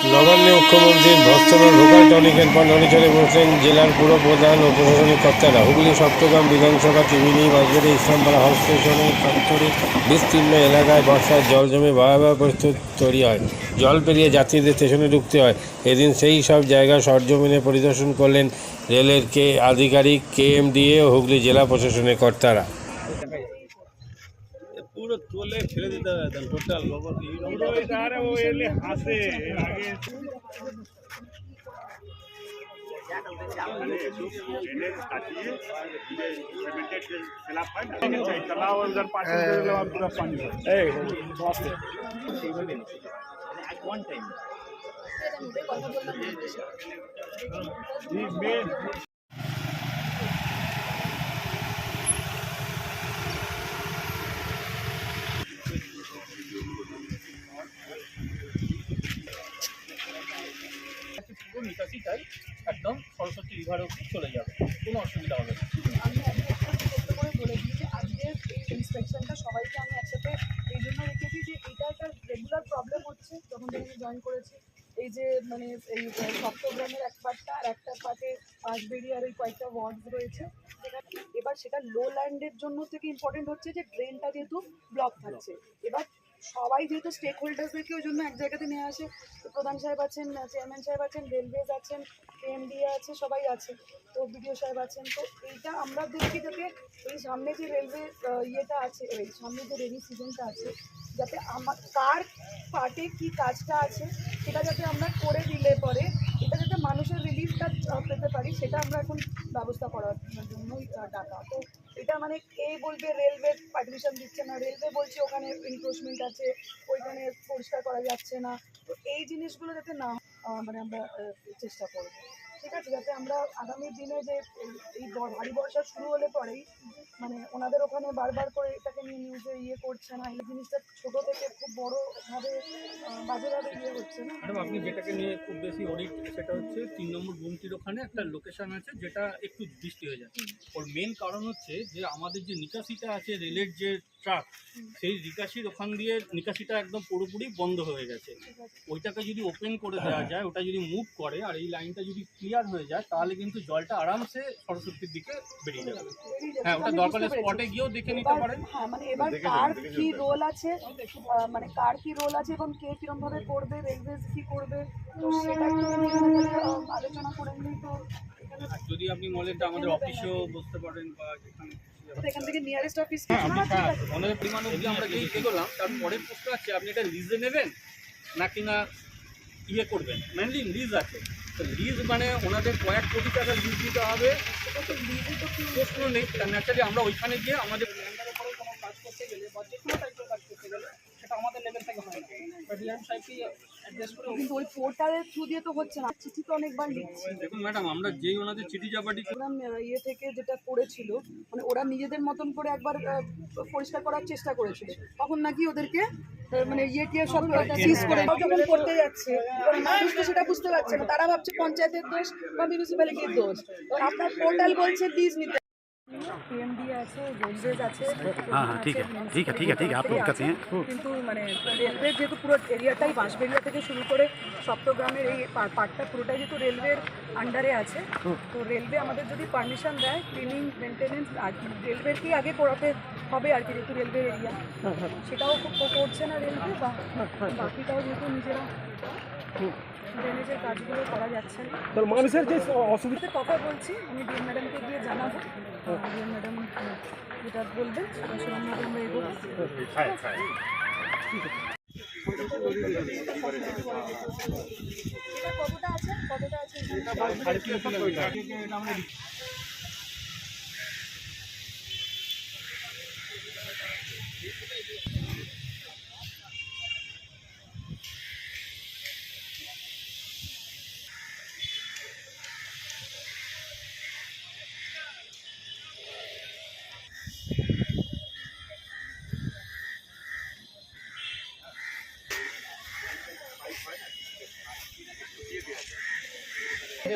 নবান্নে মুখ্যমন্ত্রীর ভর্সনা লোকাল টনিকের পর নড়িচড়ে জেলার পুরো প্রধান ও প্রশাসনিক কর্তারা হুগলি সপ্তগ্রাম বিধানসভা ত্রিবেণী বাজবেড়ে ইসলামপাড়া হাউস স্টেশনের প্রান্তরে বিস্তীর্ণ এলাকায় বর্ষার জল জমে ভয়াবহ পরিস্থিতি তৈরি হয়। জল পেরিয়ে যাত্রীদের স্টেশনে ঢুকতে হয়। এদিন সেই সব জায়গা সরজমিনে পরিদর্শন করলেন রেলের কে আধিকারিক কেএমডিএ ও হুগলি জেলা প্রশাসনের কর্তারা। পুরো তোলে ফেলে দিতে হবে একদম টোটাল পুরো এটা আরে ও এলে হাসে আগে পুরো নিকাশিটাই একদম সরস্বতী রিভার অব্দি চলে যাবে। কোনো অসুবিধা হবে না। করে দিই যে এই ইন্সপেকশনটা সবাইকে আমি একসাথে এই জন্য রেখেছি যে এটা একটা রেগুলার প্রবলেম হচ্ছে। যখন জয়েন করেছি, এই যে মানে এই সপ্তগ্রামের এক পার্টটা আর একটা পার্টে বাঁশবেড়িয়ার ওই কয়েকটা রয়েছে। এবার সেটা লো ল্যান্ডের জন্য থেকে ইম্পর্টেন্ট হচ্ছে যে ড্রেনটা যেহেতু ব্লক থাকছে। এবার সবাই যেহেতু স্টেক হোল্ডার্সদেরকে ওই জন্য এক জায়গাতে নিয়ে আসে। প্রধান সাহেব আছেন চেয়ারম্যান সাহেব আছেন রেলওয়েজ আছেন এমডিএ আছে, সবাই আছে, তো বিডিও সাহেব আছেন। তো এইটা আমরা দেখি যাতে এই সামনে যে রেলওয়ে ইয়েটা আছে, এই সামনে যে রেনি সিজনটা আছে, যাতে আমার কার পার্টে কি কাজটা আছে, সেটা যাতে আমরা করে দিলে পরে, এটা যাতে মানুষের রিলিফটা পেতে পারি, সেটা আমরা এখন ব্যবস্থা করার জন্যই ডাকা। তো এটা মানে এই বলবে রেলওয়ে পারমিশন দিচ্ছে না? রেলওয়ে বলছে ওখানে এনক্রোচমেন্ট আছে, ওইখানে পরিষ্কার করা যাচ্ছে না। তো এই জিনিসগুলো যাতে না মানে আমরা চেষ্টা করব। ঠিক আছে যাতে আমরা আগামী দিনে যে এই- ভারী বর্ষা শুরু হলে পরেই মানে ওনাদের ওখানে বারবার করে এটাকে নিয়ে নিউজে ইয়ে করছে না এই জিনিসটা ছোট থেকে খুব বড়োভাবে বাজেভাবে ইয়ে হচ্ছে না। ম্যাডাম আপনি যেটাকে নিয়ে খুব বেশি অডিট সেটা হচ্ছে তিন নম্বর গুমটির ওখানে একটা লোকেশন আছে যেটা একটু বৃষ্টি হয়ে যায়। ওর মেন কারণ হচ্ছে যে আমাদের যে নিকাশিটা আছে রেলের যে ট্রাক সেই নিকাশির ওখান দিয়ে নিকাশিটা একদম পুরোপুরি বন্ধ হয়ে গেছে। ওইটাকে যদি ওপেন করে দেওয়া যায় ওটা যদি মুভ করে আর এই লাইনটা যদি ক্লিয়ার হয়ে যায় তাহলে কিন্তু জলটা আরামসে সরস্বতীর দিকে বেরিয়ে যাবে। হ্যাঁ ওটা দরকার স্পটে গিয়েও দেখে নিতে পারেন। হ্যাঁ মানে এবার কার কি রোল আছে? মানে কার কি রোল আছে এবং কে কিরম ভাবে করবে? রেলওয়ে কি করবে? তো সেটা আলোচনা করে নিলেই তো। যদি আপনি বলেন তো আমাদের অফিসেও বসতে পারেন বা যেখানে তো এখান থেকে নিয়ারেস্ট অফিস হ্যাঁ আপনি অনেক পরিমাণ অবধি আমরা যেই এগোলাম তার পরের প্রশ্ন আছে আপনি এটা লিজে নেবেন নাকি না ইয়ে করবেন? মেনলি লিজ আছে। তো লিজ মানে ওনাদের কয়েক কোটি টাকা লিজ দিতে হবে। প্রশ্ন নেই ন্যাচারালি আমরা ওইখানে গিয়ে আমাদের কাজ করতে গেলে বা যে কোনো টাইপের কাজ করতে গেলে সেটা আমাদের লেভেল থেকে হয় না। অ্যাড্রেস করে কিন্তু ওই পোর্টালের থ্রু দিয়ে তো হচ্ছে না। চিঠি তো অনেকবার লিখছি। দেখুন ম্যাডাম আমরা যেই ওনাদের চিঠি চাপাটি ইয়ে থেকে যেটা করেছিল মানে ওরা নিজেদের মতন করে একবার আহ, পরিষ্কার করার চেষ্টা করেছিল। তখন নাকি ওদেরকে আহ, মানে ইয়ে টিয়ে সব সিজ করে যখন করতে যাচ্ছে মানুষ তো সেটা বুঝতে পারছে না। তারা ভাবছে পঞ্চায়েতের দোষ বা মিউনিসিপ্যালিটির দোষ। আপনার পোর্টাল বলছে লিজ নিতে পিএমডি আছে রেলওয়েজ আছে हाँ हाँ ठीक है ठीक है ठीक है ठीक है आप लोग कहते हैं কিন্তু মানে রেলওয়ে যেহেতু পুরো এরিয়াটাই বাঁশবেড়িয়া থেকে শুরু করে সপ্তগ্রামের এই পা- পার্টটা পুরোটাই যেহেতু রেলওয়ের আন্ডারে আছে তো রেলওয়ে আমাদের যদি পারমিশন দেয় ক্লিনিং মেনটেনেন্স আর রেলওয়েরকেই আগে করাতে হবে আর কি যেহেতু রেলওয়ে এরিয়া সেটাও খুব করছে না রেলওয়ে বা বাকিটাও যেহেতু নিজেরা ড্রেনেজের কাজগুলো করা যাচ্ছে না মানুষের যে অসুবিধা কথা বলছি আমি ডিএম ম্যাডামকে গিয়ে জানাব ডিএম ম্যাডাম যেটা বলবেন সেরকমভাবে আমরা এগোবো কতটা আছে কতটা আছে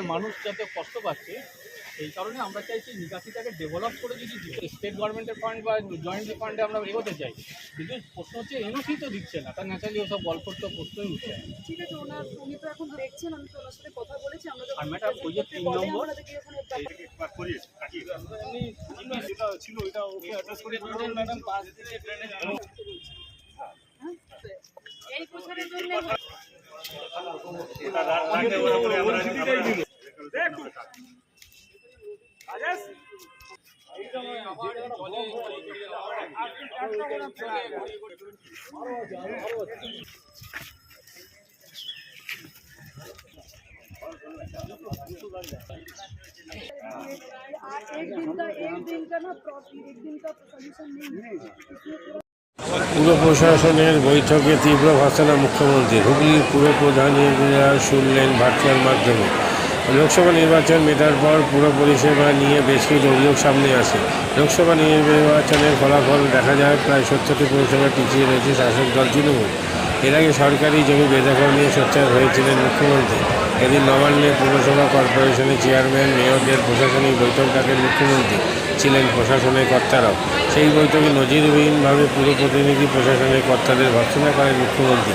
মানুষ যাতে কষ্ট পাচ্ছে সেই কারণে আমরা চাইছি নিকাশিটাকে ডেভেলপ করে যদি স্টেট গভর্নমেন্টের ফান্ড বা জয়েন্ট ফান্ডে আমরা এগোতে চাই কিন্তু প্রশ্ন হচ্ছে এনওসি তো দিচ্ছে না তার ন্যাচারালি ওসব গল্পর তো প্রশ্নই উঠছে। ঠিক আছে ওনার উনি তো এখন দেখছেন আমি তো ওনার সাথে কথা বলেছি আমরা আর madam, ওই যে তিন বলে নম্বর- যেটা ছিল ওইটা ওকে অ্যাড্রেস করে ম্যাডাম পাঁচ এই বছরের জন্য পুর প্রশাসনের বৈঠকে তীব্র ভাষণা মুখ্যমন্ত্রী, হুগলির পুর প্রধান শুনলেন ভার্চুয়াল মাধ্যমে। লোকসভা নির্বাচন মেটার পর পুর পরিষেবা নিয়ে বেশ কিছু অভিযোগ সামনে আসে। লোকসভা নির্বাচনের ফলাফল দেখা যায় প্রায় সত্তরটি পুরসভা পিছিয়ে রয়েছে শাসক দল তৃণমূল। এর আগে সরকারি জমি বেদখল নিয়ে সোচ্চার হয়েছিলেন মুখ্যমন্ত্রী। এদিন নবান্নে পুরসভা কর্পোরেশনের চেয়ারম্যান, মেয়রদের প্রশাসনিক বৈঠক ডাকেন মুখ্যমন্ত্রী। ছিলেন প্রশাসনের কর্তারাও। সেই বৈঠকে নজিরবিহীনভাবে পুরো প্রতিনিধি প্রশাসনের কর্তাদের ভর্সনা করেন মুখ্যমন্ত্রী।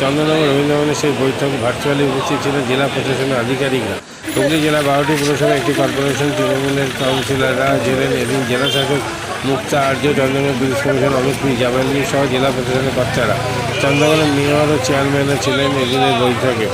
চন্দ্রনগর রবীন্দ্রভবনে সেই বৈঠক ভার্চুয়ালি উপস্থিত ছিলেন জেলা প্রশাসনের আধিকারিকরা। হুগলি জেলা বারোটি পুরসভা একটি কর্পোরেশন, তৃণমূলের কাউন্সিলররা ছিলেন এদিন জেলা শাসক Mukta Arya, Chandranagar bridge commission Amit P সহ জেলা প্রশাসনের কর্তারা। চন্দ্রনগরের মেয়র ও চেয়ারম্যানও ছিলেন এদিনের বৈঠকে।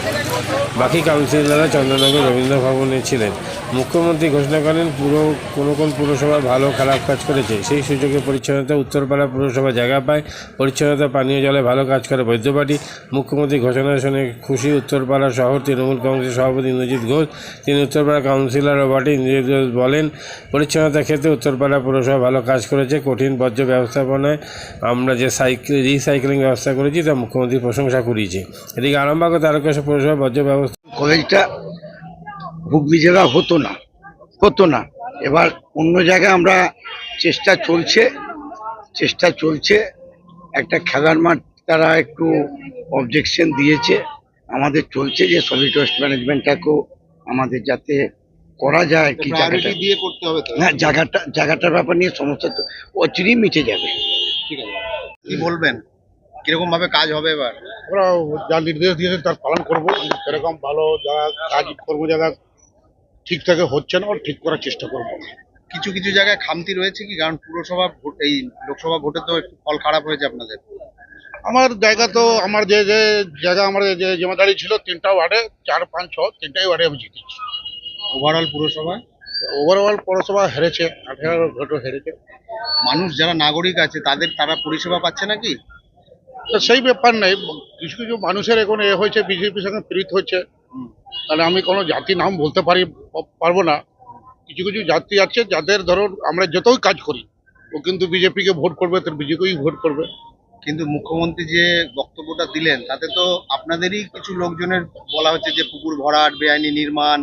বাকি কাউন্সিলররা চন্দ্রনগর রবীন্দ্র ভবনে ছিলেন। মুখ্যমন্ত্রী ঘোষণা করেন, পুরো কোনো কোন পুরসভা ভালো খারাপ কাজ করেছে। সেই সুযোগে পরিচ্ছন্নতা উত্তরপাড়া পুরসভা জায়গা পায়, পরিচ্ছন্নতা পানীয় জলে ভালো কাজ করে বৈদ্যবাটি মুখ্যমন্ত্রী ঘোষণা শুনে খুশি উত্তরপাড়া শহর তৃণমূল কংগ্রেসের সভাপতি ইন্দ্রজিৎ ঘোষ। তিনি উত্তরপাড়া কাউন্সিলরও বটে ইন্দ্রজিৎ ঘোষ বলেন পরিচ্ছন্নতার ক্ষেত্রে উত্তরপাড়া পুরসভা ভালো কাজ করেছে, কঠিন বর্জ্য ব্যবস্থাপনায় আমরা যে সাইকেল, রিসাইক্লিং ব্যবস্থা করেছি, তা মুখ্যমন্ত্রী প্রশংসা করিয়েছে এদিকে আরামবাগ ও তারকেশ্বর পৌরসভা বর্জ্য ব্যবস্থা কলেজটা হুগলি জেলা হতো না হতো না। এবার অন্য জায়গায় আমরা চেষ্টা চলছে চেষ্টা চলছে। একটা খেলার মাঠ তারা একটু অবজেকশন দিয়েছে। আমাদের চলছে যে সলিড ওয়েস্ট ম্যানেজমেন্টটাকেও আমাদের যাতে করা যায় কি জায়গাটা দিয়ে করতে হবে না জায়গাটা জায়গাটার ব্যাপার নিয়ে সমস্যা তো অচিরেই মিটে যাবে। ঠিক আছে। কি বলবেন? কীরকম ভাবে কাজ হবে এবার? আমরা যা নির্দেশ দিয়েছেন তার পালন করব। সেরকম ভালো যারা কাজ করব যারা ঠিকঠাক হচ্ছে না ঠিক করার চেষ্টা করব। কিছু কিছু জায়গায় খামতি রয়েছে কি? কারণ পুরসভা ভোট এই লোকসভা ভোটে তো একটু ফল খারাপ হয়েছে আপনাদের। আমার জায়গা তো আমার যে যে জায়গা আমার যে জিম্মেদারি ছিল তিনটা ওয়ার্ডে চার পাঁচ ছ তিনটাই ওয়ার্ডে আমি জিতেছি। ওভারঅল পুরসভা? ওভারঅল পৌরসভা হেরেছে আঠেরো ভোটও হেরেছে। মানুষ যারা নাগরিক আছে তাদের তারা পরিষেবা পাচ্ছে নাকি? তো সেই ব্যাপার নেই কিছু কিছু মানুষের এখন এ হয়েছে বিজেপির সঙ্গে প্রীত হচ্ছে। তাহলে আমি কোনো জাতি নাম বলতে পারি পারব না। কিছু কিছু জাতি আছে যাদের ধরুন আমরা যতই কাজ করি ও কিন্তু বিজেপিকে ভোট করবে তো বিজেপিকেই ভোট করবে। কিন্তু মুখ্যমন্ত্রী যে বক্তব্যটা দিলেন তাতে তো আপনাদেরই কিছু লোকজনের বলা হচ্ছে যে পুকুর ভরাট বেআইনি নির্মাণ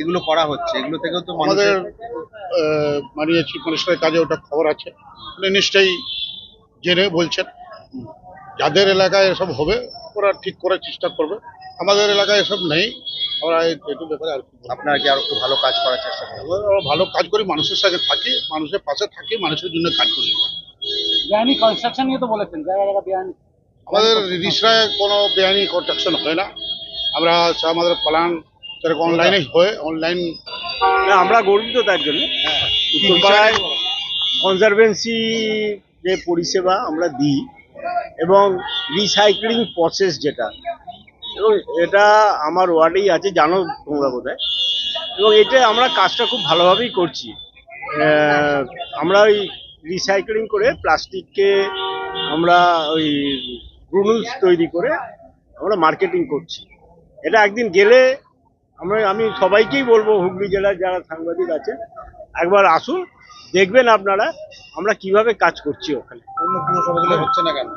এগুলো করা হচ্ছে। এগুলো থেকেও তো আমাদের মাননীয় চিফ মিনিস্টারের কাজে ওটা খবর আছে। নিশ্চয়ই জেনে বলছেন। যাদের এলাকায় এসব হবে ওরা ঠিক করার চেষ্টা করবে। আমাদের এলাকায় এসব নেই। আমরা একটু ব্যাপারে আর। আপনারা কি আরও একটু ভালো কাজ করার চেষ্টা আমরা ভালো কাজ করি মানুষের সাথে থাকি মানুষের পাশে থাকি মানুষের জন্য কাজ করি। বেআইনি কনস্ট্রাকশন নিয়ে তো বলেছেন জায়গা জায়গা বেআইনি আমাদের রিসরায় কোনো বেআইনি কনস্ট্রাকশন হয় না। আমরা আমাদের প্ল্যান সেরকম অনলাইনে হয় অনলাইন আমরা গর্বিত তার জন্য। উত্তরপাড়ায় কনজারভেন্সি যে পরিষেবা আমরা দিই এবং রিসাইক্লিং প্রসেস যেটা। এবং এটা আমার ওয়ার্ডেই আছে, জানো তোমরা বোধহয়। এবং এটা আমরা কাজটা খুব ভালোভাবেই করছি। আমরা ওই রিসাইক্লিং করে প্লাস্টিককে আমরা ওই গ্রুনুলস তৈরি করে আমরা মার্কেটিং করছি। এটা একদিন গেলে আমরা, আমি সবাইকেই বলব, হুগলি জেলার যারা সাংবাদিক আছেন, একবার আসুন, দেখবেন আপনারা আমরা কীভাবে কাজ করছি ওখানে। অন্য পুরসভাগুলো হচ্ছে না কেন?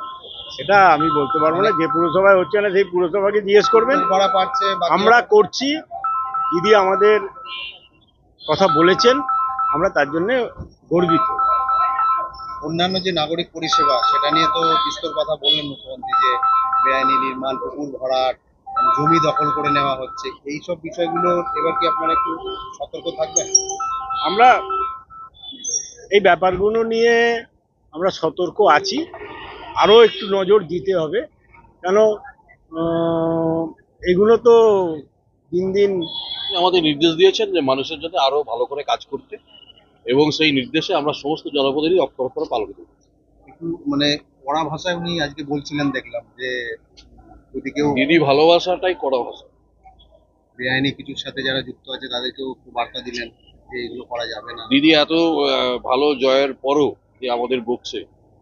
সেটা আমি বলতে পারব না। যে পুরসভায় হচ্ছে না সেই পুরসভাকে জিজ্ঞেস করবেন। পাচ্ছে আমরা করছি। দিদি আমাদের কথা বলেছেন। আমরা তার জন্য গর্বিত। অন্যান্য যে নাগরিক পরিষেবা সেটা নিয়ে তো বিস্তর কথা বললেন মুখ্যমন্ত্রী যে বেআইনি নির্মাণ পুকুর ভরাট জমি দখল করে নেওয়া হচ্ছে। এই সব বিষয়গুলো এবার কি আপনারা একটু সতর্ক থাকবেন? আমরা এই ব্যাপারগুলো নিয়ে আমরা সতর্ক আছি। আরও একটু নজর দিতে হবে। কেন এগুলো তো দিন দিন আমাদের নির্দেশ দিয়েছেন যে মানুষের জন্য আরও ভালো করে কাজ করতে এবং সেই নির্দেশে আমরা সমস্ত জনপ্রতিনিধি অক্ষর পালন করব একটু মানে কড়া ভাষায় উনি আজকে বলছিলেন দেখলাম যে যদি কেউ দিদি ভালোবাসাটাই কড়া ভাষা। বেআইনি কিছুর সাথে যারা যুক্ত আছে তাদেরকেও একটু বার্তা দিলেন যে এগুলো করা যাবে না। দিদি এত ভালো জয়ের পরও যে আমাদের বকছে